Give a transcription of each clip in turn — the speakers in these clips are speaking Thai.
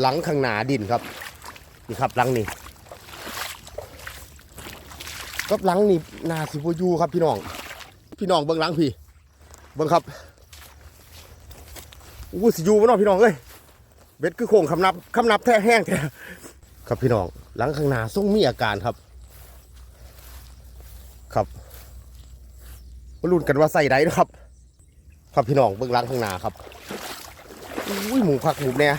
หลังข้างหนาดินครับนี่ครับหลังนี่กับหลังนี่นาสิบยูครับพี่น้อง พี่น้องเบิ้งหลังพี่เบิ้งครับอู้สิยูบ่เนาะพี่น้องเอ้ยเบ็ดคือโค้งคำนับคำนับแท้แห้งแท้ครับพี่น้องหลังข้างหน้าทรงมีอาการครับ ครับมาลุ้นกันว่าใส่ได้นะครับ ครับพี่น้องเบื้องหลังข้างหน้าครับอุ้ยหมูผักหมูเนี่ย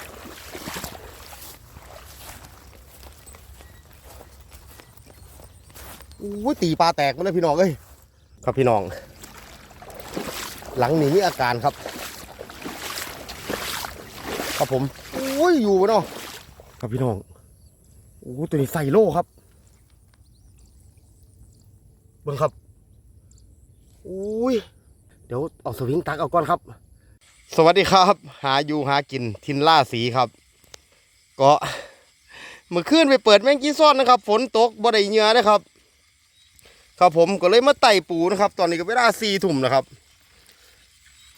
อุ้ยตีปลาแตกมาเลยพี่น้องเอ้ยครับพี่น้อง หลังนี้มีอาการครับ ครับผมอุ้ยอยู่บ่เนาะครับพี่น้องโอ้ตัวนี้ใส่โล่ครับเบิ่งครับอุ้ยเดี๋ยวเอาสวิงตักเอาก่อนครับ สวัสดีครับ หาอยู่หากินทินล่าสีครับ ก็เมื่อคืนไปเปิดแมงกี้ซ่อนนะครับ ฝนตกบ่ได้เหงื่อนะครับ ครับผมก็เลยมาไต่ปูนะครับ ตอนนี้ก็เวลาสี่ทุ่มนะครับ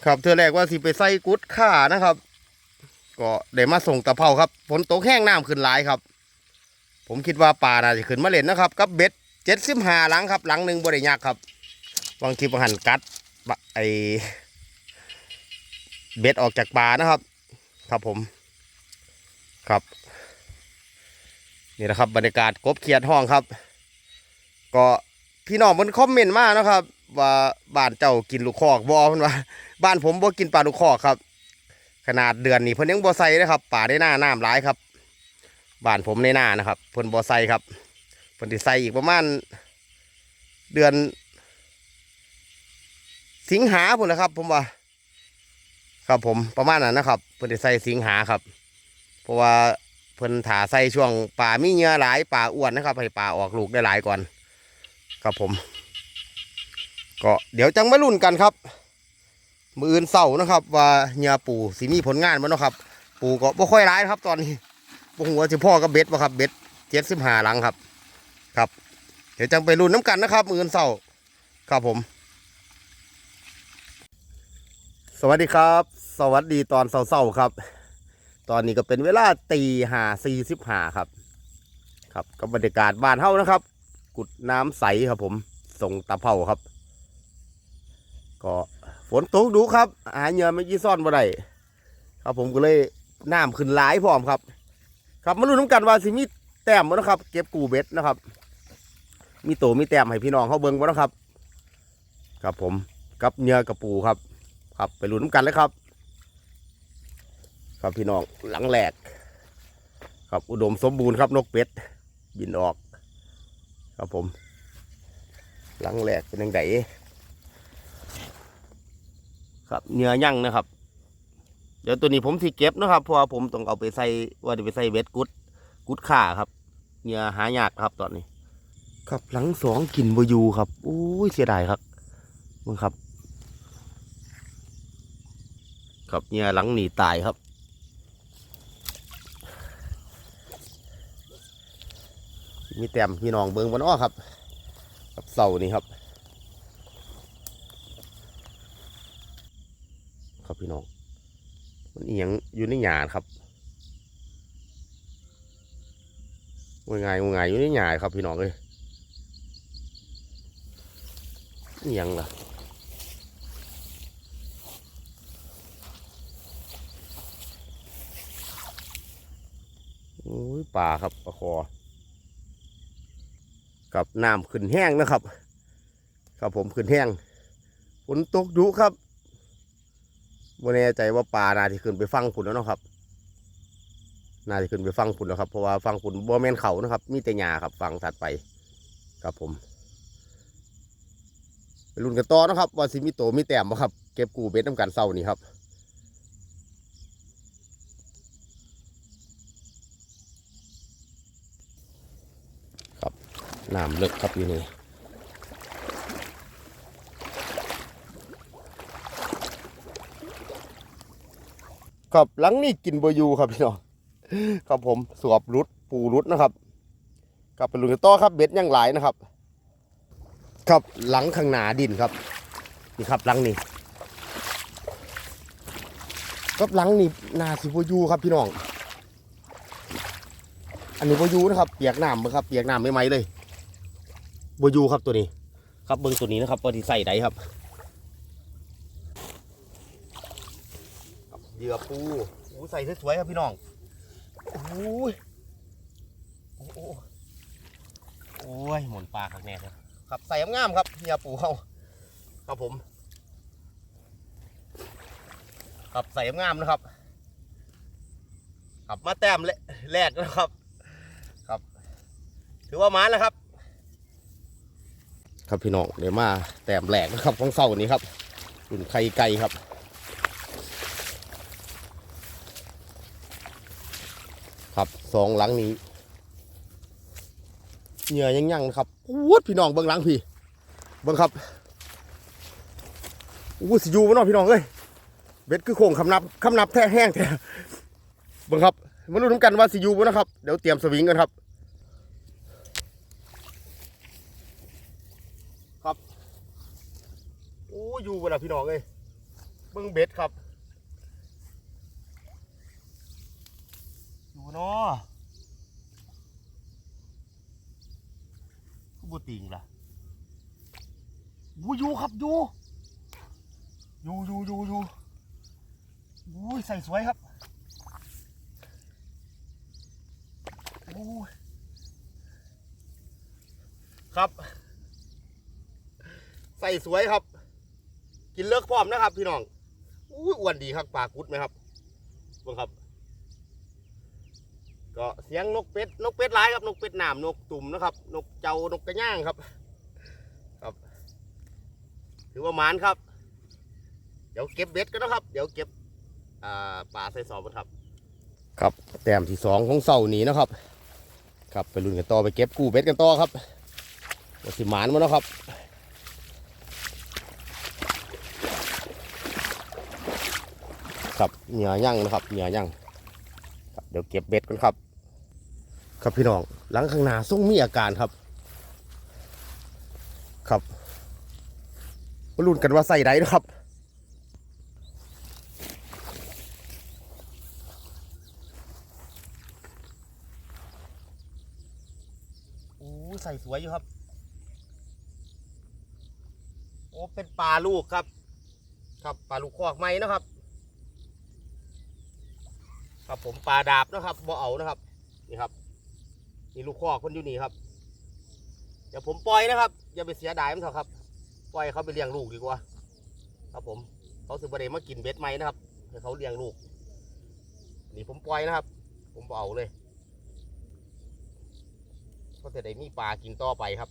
ครับเธอแรกว่าสิไปใส่กุดข่านะครับ ก็ได้มาส่งตะเภาครับฝนตกแห้งน้ำขึ้นหลายครับ ผมคิดว่าปลาน่าจะขึ้นมาเล่นนะครับกับเบ็ดเจ็ดสิบห้าหลังครับหลังหนึ่งบริยากครับบางทีบางหันกัดไอเบ็ดออกจากปลานะครับ ครับผมครับ นี่นะครับบรรยากาศกบเขียดห้องครับ ก็ พี่น้องมันคอมเมนต์มานะครับ ว่าบ้านเจ้ากินลูกคอกบอเพิ่นว่า บ้านผมบ่กินปลาลูกคอกครับ ขนาดเดือนนี้เพิ่นยังบ่ใส่นะครับป่าได้หน้าน้ำหลายครับบ้านผมในหน้านะครับเพิ่นบ่ใส่ครับเพิ่นสิใส่อีกประมาณเดือน สิงหาพุ่นนะครับ ผมว่า ครับผมประมาณนั้นนะครับ เพิ่นจะใส่สิงหาครับ เพราะว่าเพิ่นถาใส่ช่วงป่ามีเหงื่อหลายป่าอ้วนนะครับให้ป่าออกลูกได้หลายก่อน ครับผม ก็เดี๋ยวจังมาลุ้นกันครับ มืออื่นเสาร์นะครับ ว่าเหงื่อปูสีมีผลงานมั้นาะครับ ปูก็บ่ค่อยร้ายครับ ตอนนี้บ่หัวสิพ่อกับเบ็ดบ่ครับ เบ็ดเจ็ดสิบห้าหลังครับ ครับ เดี๋ยวจังไปลุ้นน้ำกันนะครับ มืออื่นเสาร์ครับผม สวัสดีครับ สวัสดีตอนเศร้าๆครับ ตอนนี้ก็เป็นเวลาตีหาสี่สิบหาครับ ครับกับบรรยากาศบ้านเฮานะครับ กุดน้ำใสครับผม ส่งตะเภาครับ ก็ฝนตกดูครับ หาเหงื่อไม่ยี่ซ่อนบ่ได้ครับผมก็เลยน้ำขึ้นหลายพร้อมครับ ครับมาลุ้นน้ำกันว่าสิมีแต้มบ่นะครับ เก็บกูเบ็ดนะครับ มีโตมีแต้มให้พี่น้องเขาเบิ่งบ่นะครับ ครับผมกับเหงื่อกับปูครับ ครับไปลุ้นนำกันเลยครับ ครับพี่น้องหลังแหลกครับอุดมสมบูรณ์ครับนกเป็ด บินออก ครับผม หลังแหลกเป็นยังไงครับเนื้อย่างนะครับ เดี๋ยวตัวนี้ผมที่เก็บนะครับเพราะว่าผมต้องเอาไปใส่ว่าจะไปใส่เบ็ดกุดกุดข่าครับเนื้อหายากครับตอนนี้ ครับหลังสองกินบอยูครับอุ้ยเสียดายครับมึงครับ ครับเนี่ยหลังหนีตายครับ มีแต้มพี่น้องเบิงบนอ้อครับกับเสานี่ครับ ครับพี่น้องมันเอียงอยู่ในหยาครับงวยงายงวยงายอยู่ในหยาครับพี่น้องเลยเอียงล่ะโอ้ยป่าครับปลาคอ กับน้ำขึ้นแห้งนะครับ ครับผมขึ้นแห้งฝนตกดุครับบ่แน่ใจว่าปลาน่าจะขึ้นไปฟังผุนแล้วนะครับน่าจะขึ้นไปฟังผุนแล้วครับเพราะว่าฟังผุนบ่แม่นเขานะครับ มีแต่หญ้าครับ ฟังถัดไปครับผมไปลุ้นกันต่อนะครับว่าสิมีโตมีแต้มบ่ครับ เก็บกูเบ็ดน้ำกันเศร้านี่ครับ น้ำเลิกครับอยู่นี่ครับหลังนี้กินบอยูครับพี่น้องครับผมสวบรุดปูรุดนะครับกลับไปลุยต่อครับเบ็ดยังหลายนะครับ ครับหลังข้างหนาดินครับ นี่ครับหลังนี้ครับหลังนี้นาสิบอยูครับพี่น้อง อันนี้บอยูนะครับ เปียกน้ำเบิ่งครับเปียกน้ำไม่ไหมเลย บอยูครับตัวนี้ ครับเบิ้งตัวนี้นะครับพอดีใส่ได้ครับครับเหยื่อปูโอ้ใส่สวยๆครับพี่น้องโอ้ยโอ้โหโอ้ยหมุนปลาข้างแน่ครับครับใส่งามๆครับเหยื่อปูเข้าครับผม ครับใส่งามๆนะครับครับมาแต้มแรกนะครับ ครับ ถือว่ามาแล้วครับ ครับพี่น้องเดี๋ยวมาแต้มแรกนะครับของเสาร์นี้ครับรุ่นไข่ไก่ครับครับสองหลังนี้เหงื่อยังยังนะครับวูดพี่น้องเบิ้งหลังพี่เบิ้งครับวูดสิอยูบ่เนาะพี่น้องเอ้ยเบ็ดคือโค้งคำนับคำนับแท้แห้งแท้เบิ้งครับมาลุ้นกันว่าสิอยูบ่นะครับเดี๋ยวเตรียมสวิงกันครับ โอยู่บ่ล่ะพี่น้องเอ้ยเบิ่งเบ็ดครับ อยู่เนาะบ่ติงล่ะวูอยู่ครับอยู่อยู่อยู่อยู่อยู่อุ้ยใส่สวยครับโอ้ยครับ ใส่สวยครับ กินเลิกพร้อมนะครับ พี่น้องอุ้ยอ้วนดีครับปลากุดไหมครับบิ่งครับ ก็เสียงนกเป็ดนกเป็ดหลายครับนกเป็ดหนามนกตุ่มนะครับ นกเจ้านกกระย่างครับ ครับ ถือว่าหมานครับ เดี๋ยวเก็บเบ็ดกันนะครับ เดี๋ยวเก็บอ่าใส่สอบกันครับ ครับแต้มที่สองของเสาร์นี้นะครับ ครับไปลุ้นกันต่อไปเก็บกู้เบ็ดกันต่อครับว่าสิหมานมั้งนาะครับ ครับเหนียย่างนะครับเหนียย่างเดี๋ยวเก็บเบ็ดกันครับ ครับพี่น้องหลังข้างหน้าส่งมีอาการครับ ครับมาลุ้นกันว่าใส่ได้นะครับโอ้ใส่สวยอยู่ครับ โอ้เป็นปลาลูกครับ ครับปลาลูกคอกไม้นะครับ ครับ ผมปลาดาบนะครับบ่เอานะครับ นี่ครับนี่ลูกคอคนอยู่นี่ครับเดี๋ยวผมปล่อยนะครับ อย่าไปเสียดายมันเถอะครับ ปล่อยเขาไปเลี้ยงลูกดีกว่า ครับผม เขาสืบประเด็มากินเบ็ดไหมนะครับให้เขาเลี้ยงลูก นี่ผมปล่อยนะครับ ผมบ่เอาเลยก็จะได้มีปลากินต่อไปครับ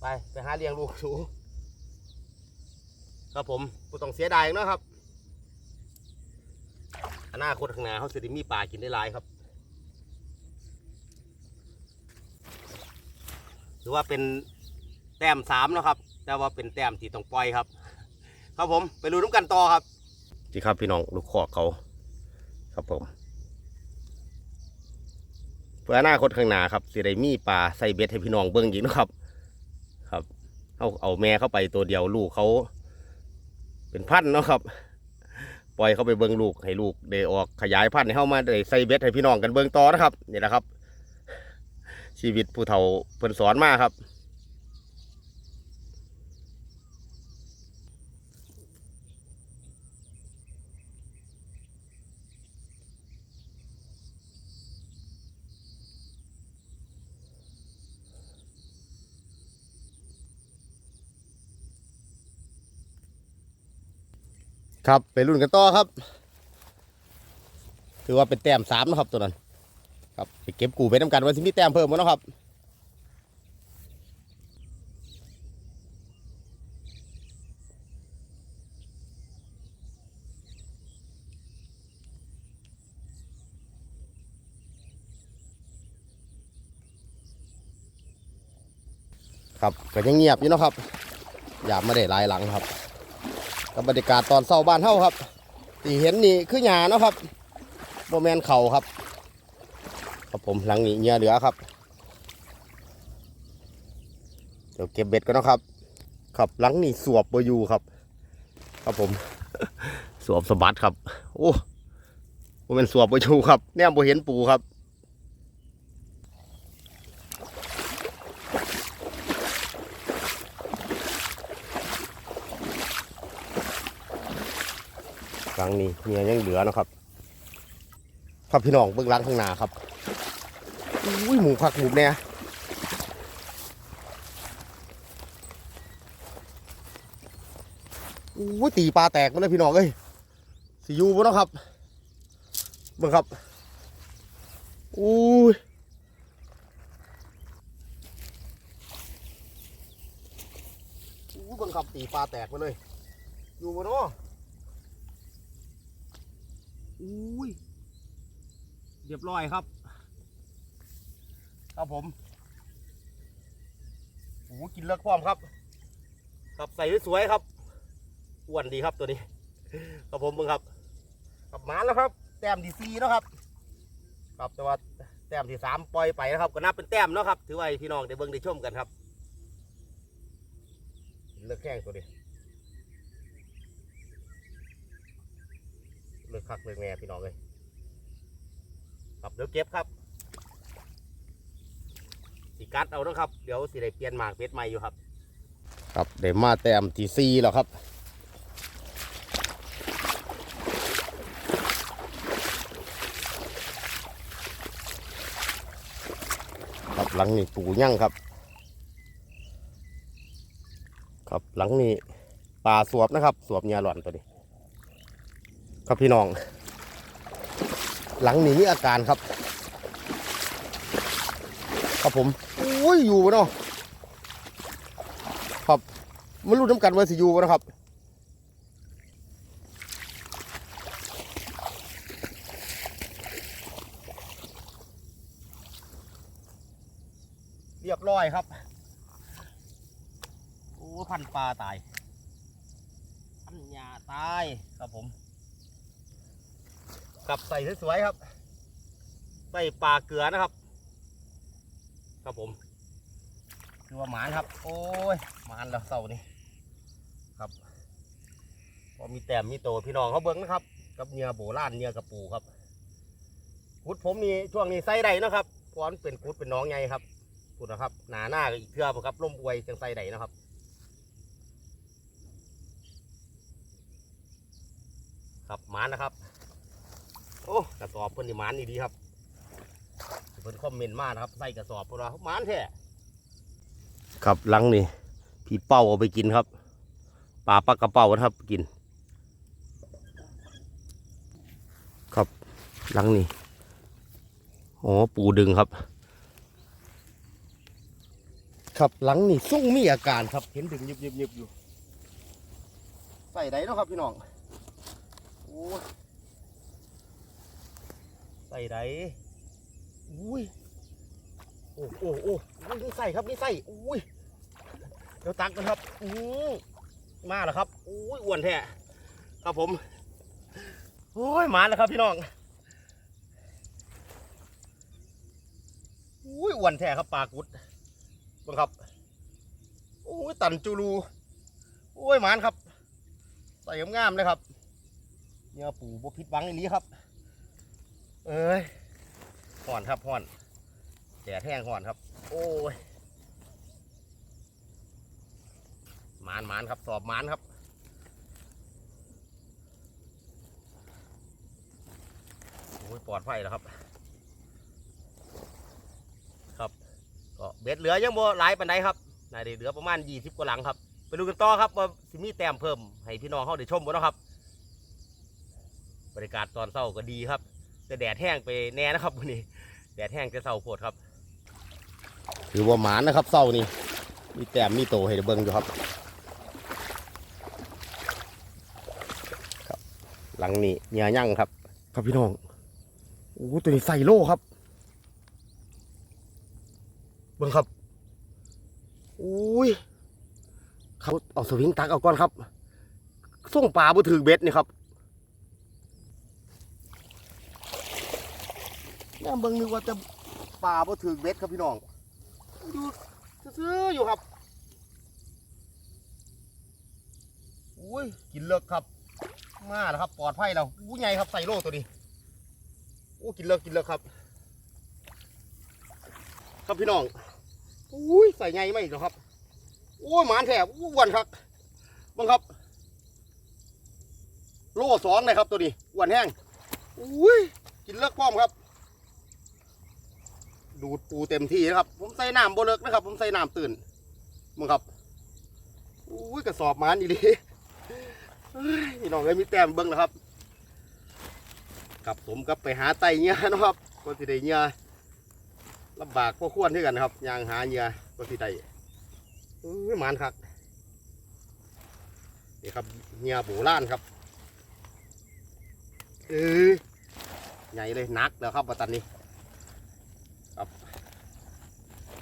ไป ไปหาเลี้ยงลูกสู ครับผมบ่ต้องเสียดายเนาะครับอนาคตข้างหน้าเขาจะได้มีปลากินได้หลายครับถือว่าเป็นแต้มสามแล้วครับ แต่ว่าเป็นแต้มที่ต้องปล่อยครับ ครับผมไปดูน้ำกันต่อครับที่ครับพี่น้องลูกขอกเขา ครับผมเพื่ออนาคตข้างหน้าครับสิได้มีปลาใส่เบ็ดให้พี่น้องเบิ่งอีกนะครับ ครับเอาเอาแม่เข้าไปตัวเดียวลูกเขา เป็นพันธุ์เนาะครับ ปล่อยเขาไปเบิ้งลูกให้ลูกได้ออกขยายพันธุ์ให้เข้ามาได้ใส่เบ็ดให้พี่น้องกันเบิ้งต่อนะครับนี่แหละครับ ชีวิตผู้เฒ่าเพิ่นสอนมาครับ ครับไปรุ่นกันต่อครับ ถือว่าเป็นแต้มสามนะครับตัวนั้น ครับไปเก็บกูไปน้ำกันว่าสิมีแต้มเพิ่มมั้งนะครับครับก็ยังเงียบอยู่นะครับ อย่ามาได้ลายหลังครับ กับบรรยากาศตอนเช้าบ้านเท่าครับที่เห็นนี่คือหญ้าเนาะครับโมแมนเข่าครับครับผมหลังนี้เงื่อเหลือครับ เดี๋ยวเก็บเบ็ดกันนะครับ ครับหลังนี้สวบเบอร์ยูครับ ครับผมสวบสะบัดครับ โอ้ผมเป็นสวบไปชูครับแนมบ่เห็นปูครับ งนี้เมียยังเหลือนะครับครับพี่น้องเบื้องหลังข้างหน้าครับอุ้ยหมูผักหมูเนี่ยอุ้ยตีปลาแตกมาเลยพี่น้องเอ้ยสิยูบ่นะครับเบิ่งครับอุ้ยอู้เบิ่งครับตีปลาแตกมาเลย อยู่บ่เนาะ อุ้ยเรียบร้อยครับ ครับผมโอ้กินเลิกพร้อมครับ ครับใส่สวยๆครับอ้วนดีครับตัวนี้ ครับผมมึงครับกับหมาแล้วครับ แต้มที่สี่เนาะครับ ครับแต่ว่าแต้มที่สามปล่อยไปนะครับ ก็นับเป็นแต้มเนาะครับ ถือว่าพี่น้องได้เบิ่งได้ชมกันครับเลิกแข้งตัวนี้ เลือกคักเลยแม่พี่น้องเลยครับเดี๋ยวเก็บครับสีกัดเอานะครับ เดี๋ยวสิได้เปลี่ยนหมากเป็ดใหม่อยู่ครับ ครับเดี๋ยวมาแต้มที่ซีแล้วครับครับหลังนี้ปูยั่งครับ ครับหลังนี้ปลาสวบนะครับ สวบเนียหล่อนตัวนี้ ครับพี่น้อง หลังนี้มีอาการครับ ครับผมอุ้ยอยู่บ่เนาะครับไม่รู้น้ำกันว่าสิอยู่บ่นะครับเรียบร้อยครับ โอ้ พันปลาตาย พันยาตายครับผม กับใส่สวยๆครับ ใส่ปลาเกลือนะครับ ครับผมคือว่าหมานครับ โอ้ยหมานแล้วเสานี่ครับพอมีแต้มมีโตพี่น้องเขาเบิ้งนะครับ กับเนื้อโบราณเนื้อกระปูครับกุดผมนี่ช่วงนี้ใส่ได้นะครับพราะมันเป็นกุดเป็นน้องไงครับกุดนะครับ หนาหน้าอีกเทื่อครับล่มอวยจังใส่ได้นะครับครับหมานนะครับ อ้กระสอบเพิ่นนี่หมานนี่ดีครับเพิ่นคอมเมนต์มานะครับใส่กระสอบเพิ่นว่าหมานแท้ครับหลังนี่พี่เป้าเอาไปกินครับปลาปลากระเป้านะครับกิน ครับหลังนี่อ๋อปูดึงครับ ครับหลังนี่ส่งมีอาการครับ เห็นดึงยิบยิบยิบอยู่ใส่ไหนเนาะครับพี่น้องโอ้ย ใส่ไดอุ้ยโอ้โอ้โอ้นี่ใส่ครับนี่ใส่อุ้ยเดี๋ยวตักกันครับอือมาแล้วครับอุ้ยอ้วนแท้ครับผมโอ้ยมาแล้วครับพี่น้องอุ้ยอ้วนแท้ครับปลากุดบังครับโอ้ยตันจูรูโอ้ยหมานครับ ใส่งามๆเลยครับเนื้อปูบพิษหวังอันนี้ครับ เอ้ยห่อนครับห่อนแก่แห้งห่อนครับ โอ้ยหมานหมานครับ สอบหมานครับโอ้ยปลอดภัยแล้วครับ ครับก็เบ็ดเหลือยังบ่หลายปันไดครับน่าจะเหลือประมาณยี่สิบกว่าหลังครับไปดูกันต่อครับว่าสิมีแต้มเพิ่มให้พี่น้องเขาได้ชมบ่เนาะครับ บรรยากาศตอนเช้าก็ดีครับ แต่แดดแห้งไปแน่นะครับวันนี้แดดแห้งจะเศร้าโพดครับ ถือว่าหมานนะครับเศร้านี่มีแต้มมีโตให้ได้เบิ่งอยู่ครับ ครับ หลังนี้เนียยั่งครับ ครับพี่น้องโอ้ตัวนี้ใส่โล่ครับ เบิ่งครับอุ้ยเขาเอาสวิงตักเอาก่อนครับส่งปลาบ่ถือเบ็ดนี่ครับ แม่เบิ่งนึกว่าจะป่าบ่ถึงเบ็ดครับพี่น้องดูซื้ออยู่ครับอุ้ยกินเลิกครับ มาแล้วครับปลอดภัยแล้วอู้ใหญ่ครับใส่โลตัวนี้โอ้กินเลิกกินเลิกครับ ครับพี่น้องอุ้ยใส่ใหญ่ไม่อีกแล้วครับโอ้ยหมานแถบอู้อ้วนครับบังครับ โลสองเลยครับตัวนี้อ้วนแห้งอุ้ยกินเลิกป้อมครับ ดูดปูเต็มที่นะครับ ผมใส่น้ำโบเลิกนะครับ ผมใส่น้ำตื่นมึงครับอุ้ยกระสอบมานอีหลีพี่น้องเลยมีแต้มเบิ้งนะครับกับผมกับไปหาไตเงี้ยนะครับก็สิได้เงี้ยลำบากพวกควรที่กันนะครับยางหาเงี้ยก็สิได้อุ้ยมานครับนี่ครับเงี้ยโบราณครับเออใหญ่เลยนักแล้วครับปัตตานี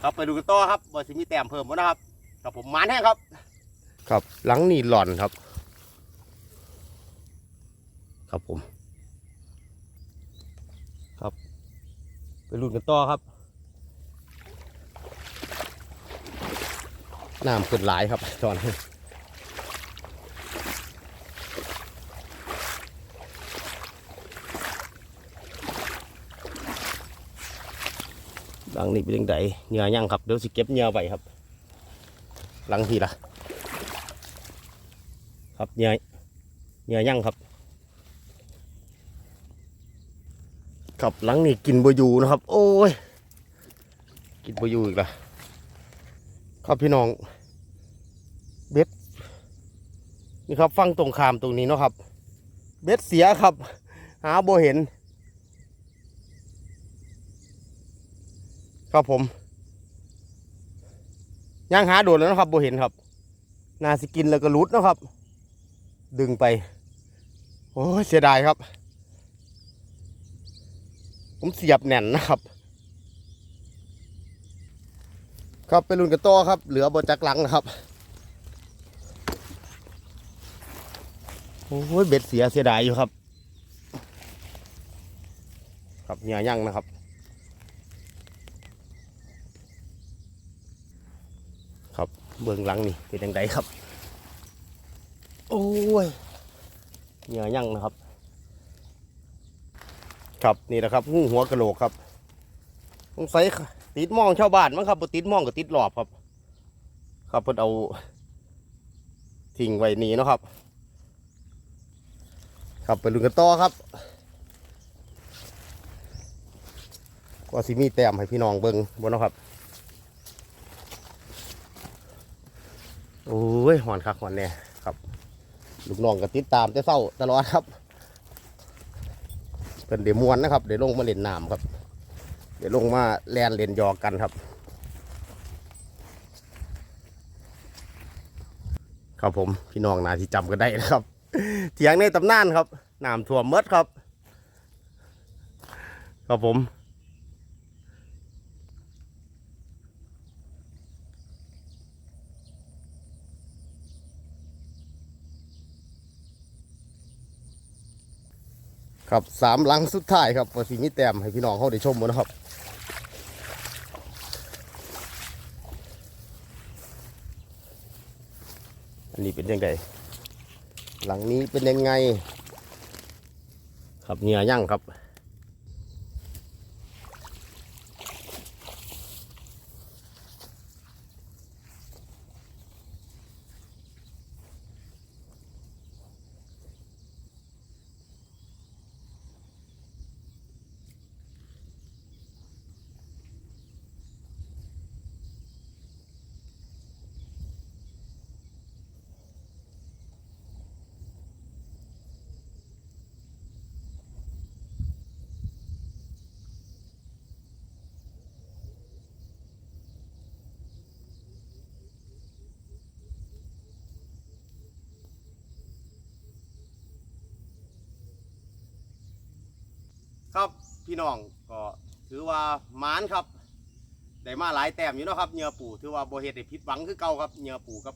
ครับไปดูกันต่อครับว่าสิมีแต้มเพิ่มวะนะครับครับผมมานแห้งครับ ครับหลังนี่หล่อนครับ ครับผม ครับ ไปลุ้นกันต่อครับน้ำขึ้นหลายครับตอนนี้ หลังนี่เป็นยังไงเหงื่อยังครับเดี๋ยวสิเก็บเหงื่อไว้ครับ หลังทีละครับเหงื่อเหงื่อยังครับ ครับหลังนี่กินบอยู่นะครับ โอ้ยกินบอยู่อีกละครับพี่น้องเบ็ดนี่ครับฟังตรงขามตรงนี้เนาะครับ เบ็ดเสียครับ หาโบเห็น ครับผมย่างหาโดดแล้วนะครับโบเห็นครับ นาสิกินแล้วก็รุดนะครับ ดึงไป โอ้เสียดายครับ ผมเสียบแน่นนะครับ ครับไปรุ่นกันต่อครับ เหลือบจักหลังนะครับโอ้ยเบ็ดเสียเสียดายอยู่ครับ ครับเหนียยั่งนะครับ ครับ เบื้องหลังนี่เป็นยังไงครับ โอ้ยเหนียยั่งนะครับ ครับนี่แหละครับงูหัวกะโหลกครับสงสัยติดหมองชาวบ้านมั้งครับบ่ติดหมองกับติดหลอบครับ ครับเพิ่นเอาทิ้งไว้นี่เนาะครับ ครับไปลุ้นกันต่อครับก็สิมีแต้มให้พี่น้องเบิ่งบนเนาะครับ โอ้ยหอนคักหอนแน่ครับ ลูกน้องก็ติดตามแต่เศร้าตลอดครับเป็นเดี๋ยวมวนนะครับเดี๋ยวลงมาเล่นน้ำครับ เดี๋ยวลงมาแลนเล่นยอกกันครับ ครับผมพี่น้องนาที่จำกันได้นะครับเถียงในตำนานครับน้ำท่วมเมดครับ ครับผม ครับสามหลังสุดท้ายครับว่าสีมีแต้มให้พี่น้องเขาได้ชมหมดนะครับอันนี้เป็นยังไงหลังนี้เป็นยังไง ครับเหงียยั่งครับ ครับพี่น้องก็ถือว่ามานครับได้มาหลายแต้มอยู่นะครับเหงื่อปูถือว่าโบเฮ็ดได้ผิดหวังคือเก่าครับเหงื่อปูกับ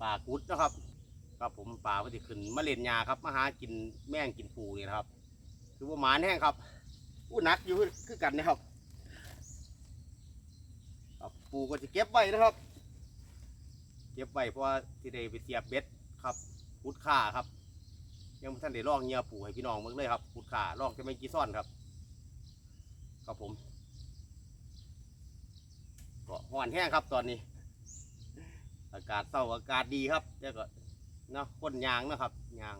ปลากุดนะครับครับผมปลาก็จะขึ้นมาเล่นยาครับมาหากินแม่งกินปูนี่นะครับ ถือว่ามานแห้งครับอู้นักอยู่คือกันนะครับครับปูก็จะเก็บไว้นะครับ เก็บไว้เพราะว่าที่ได้ไปเสียบเบ็ดครับพุดข่าครับ ยังบ่ท่านได้ลองเหงียปูให้พี่น้องเบิ่งเลยครับขุดขาลองจะไม่กี่ซ่อนครับครับผมก็ห่อนแห้งครับตอนนี้ อากาศเศร้าอากาศดีครับแล้วก็เนาะคนยางนะครับยาง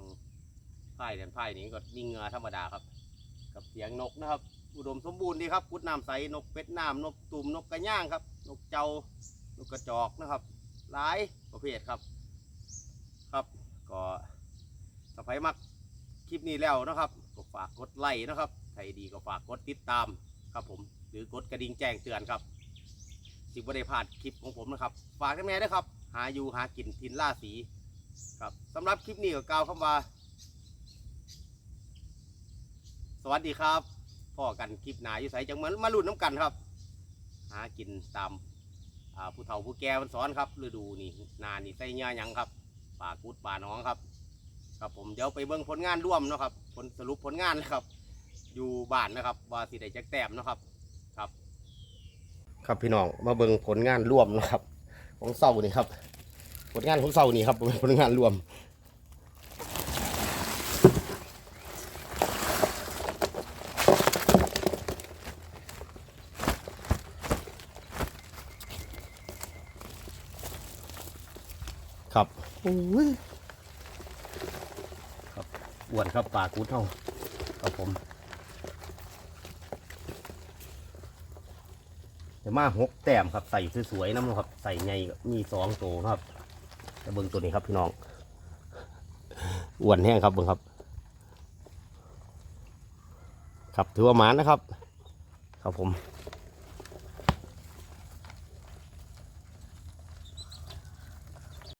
พายเดินพายนี้ก็นิ่งเหงือธรรมดาครับ กับเสียงนกนะครับ อุดมสมบูรณ์ดีครับกุดน้ำใสนกเป็ดน้ำนกตุ่มนกกระย่างครับ นกเจ้านกกระจอกนะครับ หลายประเภทครับ ครับก็ ถ้าใครมักคลิปนี้แล้วนะครับก็ฝากกดไลค์นะครับใครดีก็ฝากกดติดตามครับผมหรือกดกระดิ่งแจ้งเตือนครับสิบวันได้พลาดคลิปของผมนะครับ ฝากกันแม่ด้วยครับ หาอยู่หากินทินล่าสีครับสำหรับคลิปนี้ก็กล่าวคำว่า สวัสดีครับพ่อกันคลิปหนาอยู่ใสจังเหมือนมาลุ่นน้ำกันครับ หากินตามผู้เฒ่าผู้แก่มันสอนครับฤดูนี่นานี่ใส่เงี้ยหยังครับป่ากุดป่าน้องครับ ครับผมเดี๋ยวไปเบิ่งผลงานร่วมเนาะครับผลสรุปผลงานเลยครับ อยู่บ้านนะครับว่าสิได้จักแต้มเนาะครับครับ ครับพี่น้องมาเบิ่งผลงานร่วมนะครับ ของเสานี่ครับ ผลงานของเสานี่ครับเป็นผลงานร่วมครับโอ้วนครับปลากูเท่าครับผมเดี๋ยวมาหกแต้มครับใส่สวยๆน้ำครับ ใส่ไงมีสองตัวครับจะเบิ่งตัวนี้ครับพี่น้องอ้วนแห้งครับเบิ่งครับครับถือว่าหมานะครับ ครับผม